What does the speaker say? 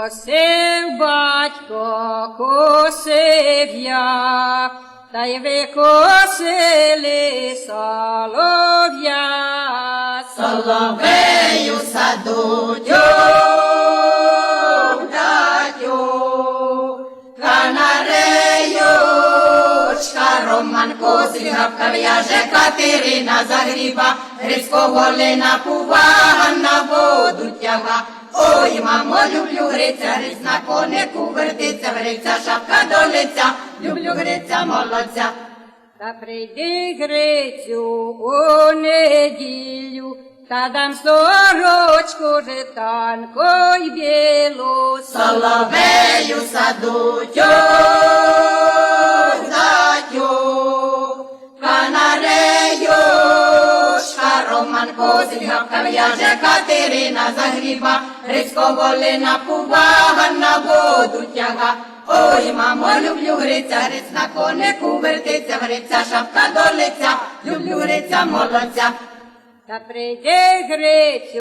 Косив батько, косив я, та й викосили солов'я, соловею садуть. Романко, зігавка в'яже Катерина загріба, Грицького лина пува на воду тяга. Ой, мамо, люблю гриця, гриць на конику вертиться, гриця, шапка до лиця, люблю гриця, молодця. Та прийди Грицю у неділю, та дам сорочку житанко й білу. Соловею саду канареюшка, Сільгавка в'яже Катерина загріба, рицько волина, пубага на воду тяга. Ой, мамо, люблю гриця, гриць на конику вертиться, гриця, шапка до лиця, люблю гриця, молодця. Та прийди Грицю